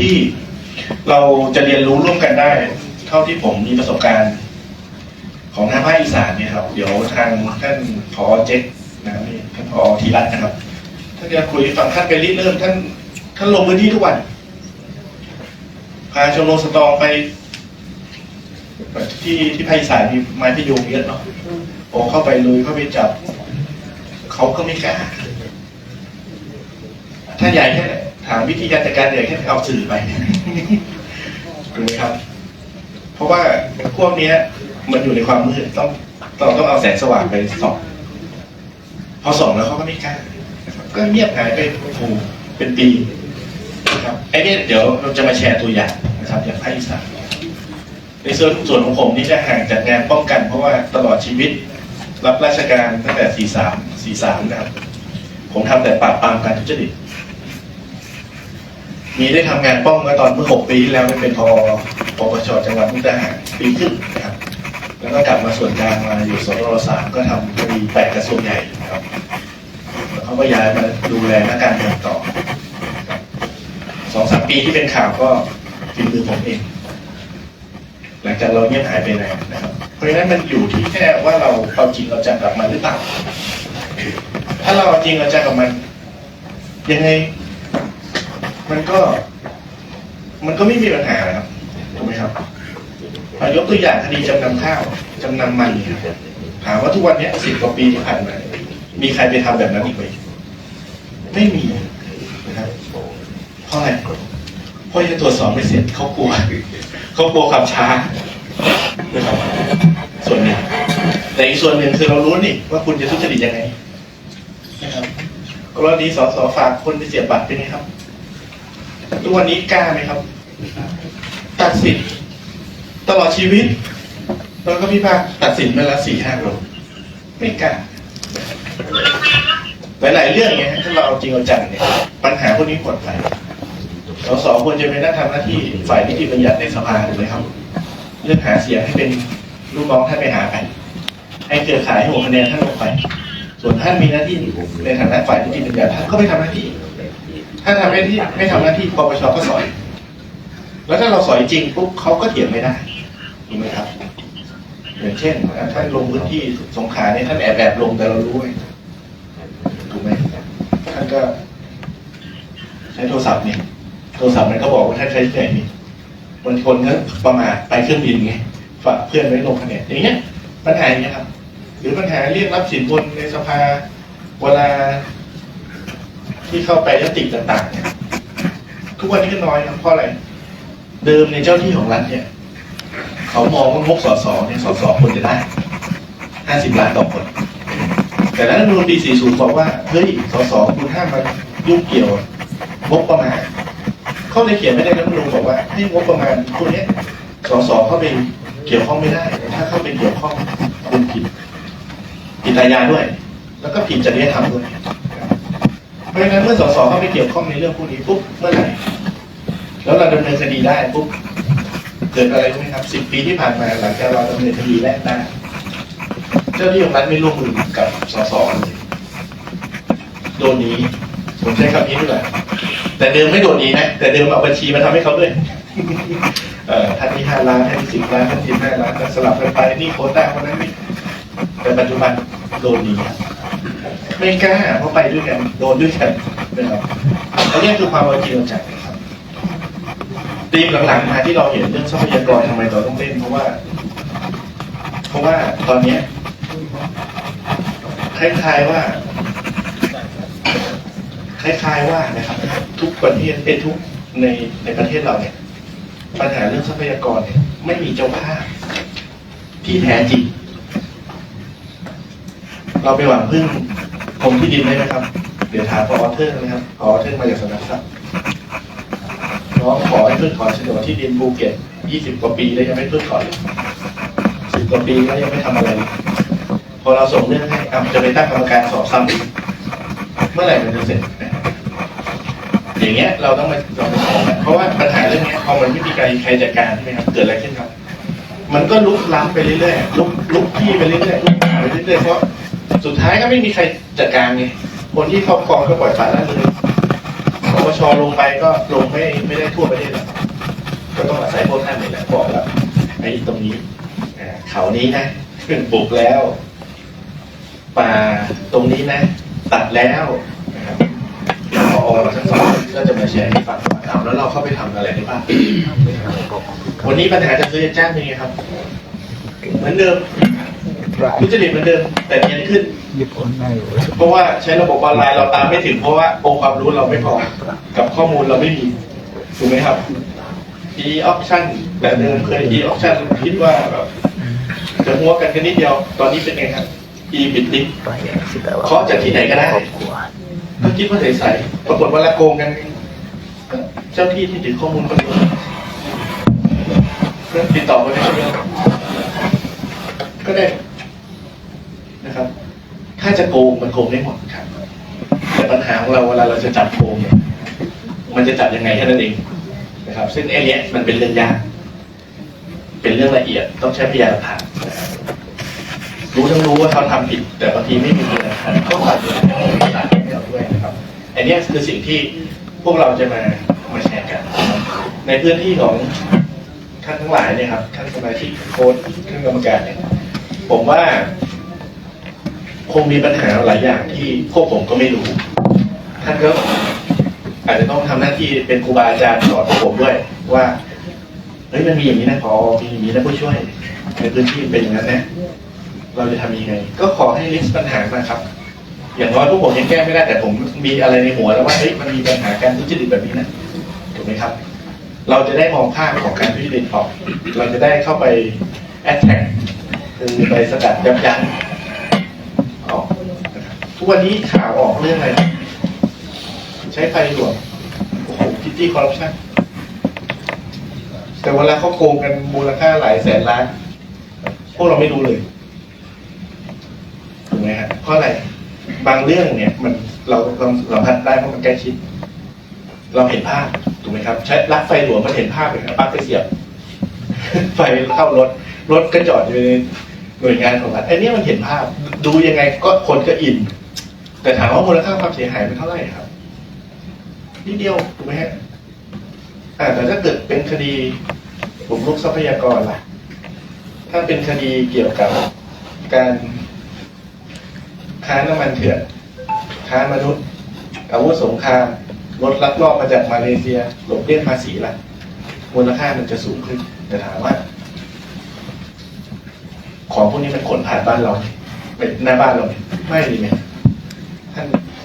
ที่เราจะเรียนรู้ร่วมกันได้ เท่าที่ผมมีประสบการณ์ ของทางภาคอีสานเนี่ยครับ เดี๋ยวทางท่านพอเจ๊กนะครับนี่ท่านพอธีรัตน์นะครับท่านจะคุยฟังท่านไปริเริ่มท่านท่านลงพื้นที่ทุกวันพาชมรมสตองไป ที่ที่ภาคอีสานมีไม้พยุงเยอะเนาะโอ้เข้าไปลุยเข้าไปจับ เขาก็ไม่กล้าถ้าใหญ่แค่ไหน ถามวิธีการจัดการใหญ่แค่ไหนเอาสื่อไปถูกไหมครับ เพราะว่าพวกเนี้ย มันอยู่ในความมืดต้องต้องต้องเอาแสงสว่างไปส่องพอส่องแล้วเขาก็ไม่กล้าก็เงียบหายไปโอ้โหเป็นปีนะครับไอ้นี่เดี๋ยวเราจะมาแชร์ตัวอย่างนะครับอย่างภาคอีสานในส่วนส่วนของผมนี่จะห่างจากงานป้องกัน เพราะว่าตลอดชีวิต รับราชการตั้งแต่ 43 43 นะครับ ผมทำแต่ปราบปรามการทุจริต มีได้ทำงานป้องมาตอนเมื่อ6ปีที่แล้วเป็นพอปปชจังหวัดมุกดาหารปีครึ่งนะครับ แล้วก็กลับมาส่วนกลางมาอยู่สตรสามก็ทำคดีแปดกระทรวงใหญ่ครับแล้วเขาก็ย้ายมาดูแลนักการเมืองต่อสองสามปีที่เป็นข่าวก็ฝีมือผมเอง หลังจากเราเงียบหายไปนานนะครับ เพราะฉะนั้นมันอยู่ที่แค่ว่าเราเอาจริงเราจังกับมันหรือเปล่าถ้าเราเอาจริงเราจังกับมันยังไง มันก็ มันก็ไม่มีปัญหานะครับถูกไหมครับยกตัวอย่างคดีจำนำข้าวจำนำมันถามว่าทุกวันนี้สิบกว่าปีที่ผ่านมา มีใครไปทำแบบนั้นอีกไหมไม่มีนะครับเพราะอะไรเพราะยังตรวจสอบไม่เสร็จเขากลัวเขากลัวความช้านะครับส่วนหนึ่งแต่อีกส่วนหนึ่งคือเรารู้นี่ว่าคุณจะทุจริตยังไงนะครับกรณีสสฝากคนไปเสียบบัตรเป็นไงครับ ทุกวันนี้กล้าไหมครับ ตัดสินตลอดชีวิตแล้วก็พี่ภาคตัดสินไปละสี่ห้าคนไม่กล้าหลายๆเรื่องเนี้ยถ้าเราเอาจริงเอาจังเนี่ยปัญหาพวกนี้ปลอดภัยสสควรจะเป็นนักทำหน้าที่ฝ่ายนิติบัญญัติในสภาถูกไหมครับ เรื่องหาเสียงให้เป็นลูกน้องท่านไปหาไปให้เครือข่ายให้หัวคะแนนท่านลงไป ส่วนท่านมีหน้าที่ในฐานะฝ่ายนิติบัญญัติท่านก็ไม่ทำหน้าที่ ถ้าทำหน้าที่ไม่ทำหน้าที่ปปชก็สอย แล้วถ้าเราสอยจริงปุ๊บเขาก็เถียงไม่ได้ถูกไหมครับอย่างเช่นท่านลงพื้นที่สงขลาเนี่ยท่านแอบแอบลงแต่เรารู้ไงถูกไหมท่านก็ใช้โทรศัพท์นี่โทรศัพท์มันก็บอกว่าท่านใช้ที่ไหนนี่บางคนก็ประมาทไปเครื่องบินไงฝากเพื่อนไว้ลงคะแนนอย่างเงี้ยปัญหาอย่างเงี้ยครับ หรือปัญหาเรียกรับสินบนในสภาเวลา ที่เข้าไปยติต่างๆเนี่ยทุกวันนี้ก็น้อยครับเพราะอะไร เดิมในเจ้าที่ของรัฐเนี่ย เขามองว่างบสสเนี่ยสสควรจะได้ห้าสิบล้านต่อคน แต่รัฐธรรมนูญปี 40 บอกว่า เฮ้ยสสคุณห้ามมายุ่งเกี่ยวงบประมาณ เขาเลยเขียนไม่ได้รัฐธรรมนูญบอกว่าให้งบประมาณพวกเนี้ยสสเข้าไปเกี่ยวข้องไม่ได้ ถ้าเข้าไปเกี่ยวข้องคุณผิดผิดอาญาด้วย แล้วก็ผิดจริยธรรมด้วย เพราะฉะนั้นเมื่อสสเข้าไปเกี่ยวข้องในเรื่องพวกนี้ปุ๊บเมื่อไหร่แล้วเราดำเนินคดีได้ปุ๊บเกิดอะไรรู้ไหมครับสิบปีที่ผ่านมาหลังจากเราดำเนินคดีแรกได้เจ้าหน้าที่ของรัฐไม่ร่วมมือกับสสเลยโดนนี้ผมใช้คำนี้ด้วย แต่เดิมไม่โดนนี้นะ แต่เดิมเอาบัญชีมาทำให้เขาด้วยท่านที่ห้าล้านท่านที่สิบล้านท่านที่ห้าล้านสลับกันไปนี่โควต้าคนนั้นนี่แต่ปัจจุบันโดนนี้ ไม่กล้าเพราะไปด้วยกันโดนด้วยกันนะครับอันนี้คือความเอาจริงเอาจังนะครับธีมหลังๆมาที่เราเห็นเรื่องทรัพยากรทำไมเราต้องเล่นเพราะว่า เพราะว่าตอนเนี้ยคล้ายๆว่าคล้ายๆว่านะครับ ทุกประเทศเป็นทุกในในประเทศเราเนี่ยปัญหาเรื่องทรัพยากรเนี่ยไม่มีเจ้าภาพที่แท้จริง เราไปหวังพึ่ง กรมที่ดินได้ไหมครับ เดี๋ยวถามพอเทิร์นะครับพอเทิร์มาจากสำนักทรัพย์น้องขอให้เพิ่งถอนโฉนดที่ดินภูเก็ต20กว่าปีแล้วยังไม่เพิ่งถอนสิบกว่าปีแล้วยังไม่ทำอะไร พอเราส่งเรื่องให้อะจะไปตั้งกรรมการสอบซ้ำอีกเมื่อไหร่มันจะเสร็จอย่างเงี้ยเราต้องมาเราต้องมองเพราะว่าปัญหาเรื่องเนี้ยพอมันไม่มีใครใครจัดการใช่ไหมครับเกิดอะไรขึ้นครับ มันก็ลุกล้ำไปเรื่อยๆลุกลุกที่ไปเรื่อยๆลุกไปเรื่อยๆเพราะสุดท้ายก็ไม่มีใคร จัดการไงคนที่ครอบครองก็ปล่อยปละละเลยปปชชลงไปก็ลงไม่ไม่ได้ทั่วประเทศหรอกก็ต้องอาศัยพวกท่านนี่แหละบอกแล้วไอ้ตรงนี้อ่าเขานี้นะปลูกแล้ว ป่าตรงนี้นะ ตัดแล้วนะครับพอเราทั้งสองก็จะมาแชร์ให้ฟังว่าเอาแล้วเราเข้าไปทำอะไรได้บ้างวันนี้ปัญหาจะซื้อจะจ้างเป็นไงครับ เหมือนเดิม ทุจริตเหมือนเดิมแต่เนียนขึ้นญี่ปุ่นไม่รู้เพราะว่าใช้ระบบออนไลน์เราตามไม่ถึงเพราะว่าองค์ความรู้เราไม่พอกับข้อมูลเราไม่มีถูกไหมครับ e option แต่เดิมเคย e option คิดว่าแบบจะหัวกันแค่นิดเดียวตอนนี้เป็นไงครับ e bit link ไปสิแต่ว่าเคาะจากที่ไหนก็ได้ครอบครัวก็คิดว่าใสๆปรากฏว่าละโกงกันก็เจ้าที่ที่ถือข้อมูลคนเดียวก็ติดต่อกันได้คนเดียวก็ได้นะครับ ถ้าจะโกงมันโกงได้หมดครับ แต่ปัญหาของเราเวลาเราจะจับโกงเนี่ยมันจะจับยังไงแค่นั้นเองนะครับ ซึ่งไอ้เนี้ยมันเป็นเรื่องยาก เป็นเรื่องละเอียดต้องใช้พยานหลักฐานรู้ทั้งรู้ว่าเขาทำผิด แต่บางทีไม่มีพยานหลักฐานก็ขาดอยู่ในหลักฐานให้เราด้วยนะครับอันนี้คือสิ่งที่พวกเราจะมามาแชร์กัน ในพื้นที่ของท่านทั้งหลายเนี่ยครับท่านสมาชิกโค้ชท่านกรรมการเนี่ยผมว่า คงมีปัญหาหลายอย่างที่พวกผมก็ไม่รู้ ท่านก็อาจจะต้องทำหน้าที่เป็นครูบาอาจารย์สอนพวกผมด้วยว่าเฮ้ยมันมีอย่างนี้นะพอมีอย่างนี้นะผู้ช่วยในพื้นที่เป็นอย่างนั้นนะเราจะทำยังไง ก็ขอให้ลิสต์ปัญหามาครับ อย่างน้อยพวกผมยังแก้ไม่ได้แต่ผมมีอะไรในหัวแล้วว่าเฮ้ยมันมีปัญหาการทุจริตแบบนี้นะถูกไหมครับ เราจะได้มองภาพของการทุจริตออก เราจะได้เข้าไปแอดแท็กคือไปสกัดยับยั้ง วันนี้ข่าวออกเรื่องอะไรนะใช้ไฟหลวงโอ้โหพิตตี้คอร์รัปชันแต่เวลาเขาโกงกันมูลค่าหลายแสนล้าน พวกเราไม่รู้เลยถูกไหมฮะเพราะอะไรบางเรื่องเนี่ยมันเราเราเราพัดได้เพราะมันใกล้ชิด เราเห็นภาพถูกไหมครับ ใช้ลักไฟหลวงมันเห็นภาพเลยครับปลั๊กไปเสียบ ไฟเข้ารถ รถก็จอดอยู่ในหน่วยงานของรัฐไอ้นี่มันเห็นภาพ ดูยังไงก็คนก็อิน แต่ถามว่ามูลค่าความเสียหายมันเท่าไหร่ครับนิดเดียวถูกไหมฮะแต่ถ้าเกิดเป็นคดีบุกรุกทรัพยากรล่ะ ถ้าเป็นคดีเกี่ยวกับการค้าน้ำมันเถื่อนค้ามนุษย์อาวุธสงครามรถลักลอบมาจากมาเลเซียหลบเลี่ยงภาษีล่ะมูลค่ามันจะสูงขึ้น แต่ถามว่า ของพวกนี้มันขนผ่านบ้านเราไหมไปหน้าบ้านเราไหมไม่ดีไหมท่าน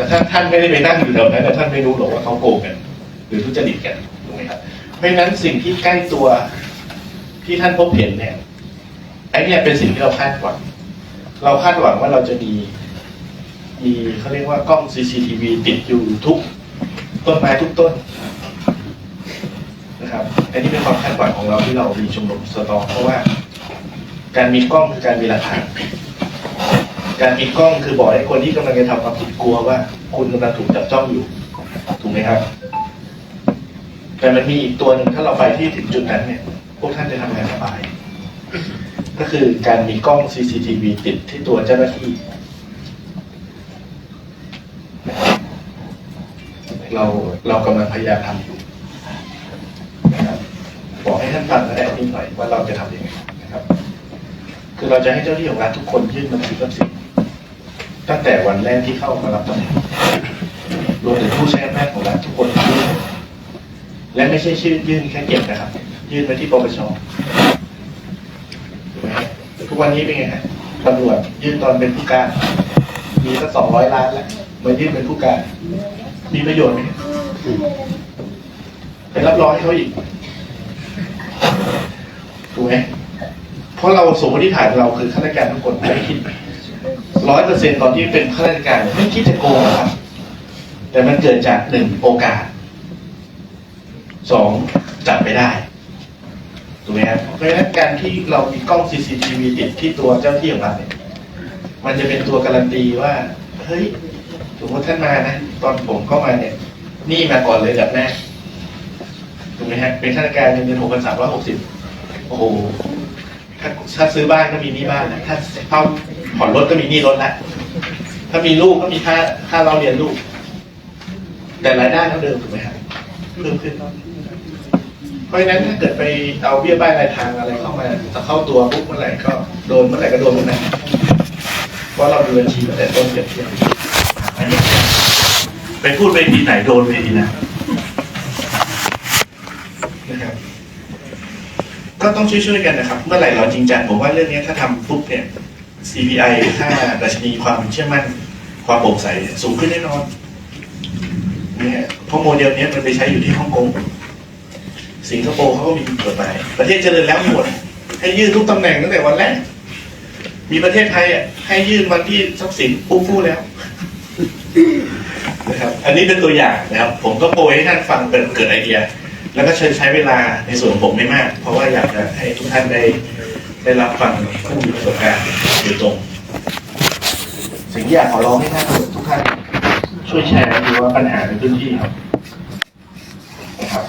แล้วถ้าท่านไม่ได้ไปนั่งอยู่แถวนั้นท่านไม่รู้หรอกว่าเขาโกงกัน หรือทุจริตกันถูกไหมครับ เพราะฉะนั้นสิ่งที่ใกล้ตัวที่ท่านพบเห็นเนี่ยไอ้เนี่ยเป็นสิ่งที่เราคาดหวัง เราคาดหวังว่าเราจะมีมีเขาเรียกว่ากล้อง CCTV ติดอยู่ทุกต้นไม้ทุกต้นนะครับอันนี้เป็นความคาดหวังของเราที่เรามีชมรมสตอเพราะว่า การมีกล้องคือการมีหลักฐาน การมีกล้องคือบอกให้คนที่กำลังจะทำความผิดกลัวว่า คุณกำลังถูกจับจ้องอยู่ ถูกไหมครับ แต่มันมีอีกตัวหนึ่งถ้าเราไปที่ถึงจุดนั้นเนี่ย พวกท่านจะทำงานสบาย ก็คือการมีกล้อง CCTV ติดที่ตัวเจ้าหน้าที่ เราเรากำลังพยายามทำอยู่นะครับบอกให้ท่านฟังและนิดหน่อยว่าเราจะทำยังไงนะครับ คือเราจะให้เจ้าหน้าที่ของรัฐทุกคนยื่นบันทึกทรัพย์สิน ตั้งแต่วันแรกที่เข้ามารับตำแหน่งรวมถึงผู้ใช้อำนาจของรัฐทุกคนยื่นและไม่ใช่ชื่อยื่นแค่เก็บนะครับ ยื่นไปที่ปปชถูกไหมทุกวันนี้เป็นไงฮะตำรวจยื่นตอนเป็นผู้การ มีสักสองร้อยล้านแล้วมายื่นเป็นผู้การ มีประโยชน์ไหมไปรับรองให้เขาอีกถูกไหมเพราะเราสมมติฐานเราคือข้าราชการทุกคนไม่คิด ร้อยเปอร์เซ็นต์ตอนที่เป็นข้าราชการไม่คิดจะโกงหรอกครับ แต่มันเกิดจากหนึ่งโอกาสสองจับไม่ได้ถูกไหมครับเพราะฉะนั้นการที่เรามีกล้อง CCTV ติดที่ตัวเจ้าที่ของเราเนี่ยมันจะเป็นตัวการันตีว่า เฮ้ยสมมติท่านมานะ ตอนผมเข้ามาเนี่ย นี่มาก่อนเลยแบบแรกถูกไหมฮะเป็นข้าราชการเงินหกพันสามร้อยหกสิบโอ้โหถ้าถ้าซื้อบ้านก็มีนี้บ้านแล้วถ้าเข้า ผ่อนรถก็มีหนี้รถแล้วถ้ามีลูกก็มีค่าค่าเราเรียนลูก แต่รายได้เท่าเดิมถูกไหมครับเพิ่มขึ้น เพราะฉะนั้นถ้าเกิดไปเอาเบี้ยบ้ายรายทางอะไรเข้ามาจะเข้าตัวปุ๊บเมื่อไหร่ก็โดนเมื่อไหร่ก็โดนเมื่อนั้นเพราะเราดูบัญชีตั้งแต่ต้นเก็บเทียบอันนี้ไปพูดไปทีไหนโดนไปทีนะนะครับก็ต้องช่วยๆกันนะครับ เมื่อไหร่เราจริงจังผมว่าเรื่องนี้ถ้าทำปุ๊บเนี่ย CPI ค่าดัชนีความเชื่อมั่นความโปร่งใสเนี่ยสูงขึ้นแน่นอนเนี่ยเพราะโมเดลนี้มันไปใช้อยู่ที่ฮ่องกง สิงคโปร์เขาก็มีกฎหมายประเทศเจริญแล้วหมด ให้ยื่นทุกตำแหน่งตั้งแต่วันแรก มีประเทศไทยอะให้ยื่นวันที่ทรัพย์สินปุ๊บฟู่แล้วนะครับอันนี้เป็นตัวอย่างนะครับ ผมก็โปรยให้ท่านฟังเกิดเกิดไอเดีย แล้วก็เชิญใช้เวลาในส่วนของผมไม่มาก เพราะว่าอยากจะให้ทุกท่านได้ ได้รับฟังผู้มีประสบการณ์โดยตรงสิ่งที่อยากขอร้องให้ท่านทุกท่านช่วยแชร์ดูว่าปัญหาในพื้นที่ครับนะครับ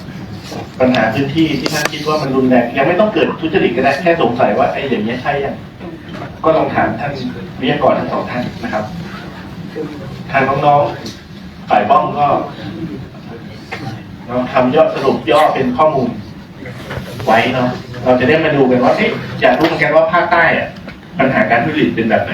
ปัญหาพื้นที่ที่ท่านคิดว่ามันรุนแรงยังไม่ต้องเกิดทุจริตก็ได้แค่สงสัยว่าไอ้อย่างนี้ใช่ยังก็ลองถามท่านวิทยากรทั้งสองท่านนะครับทางน้องๆฝ่ายบ้องก็เราทำย่อสรุปย่อเป็นข้อมูล ไว้เนาะเราจะได้มาดูกันว่าเอ๊ะอยากรู้เหมือนกันว่าภาคใต้อะปัญหาการทุจริตเป็นแบบไหน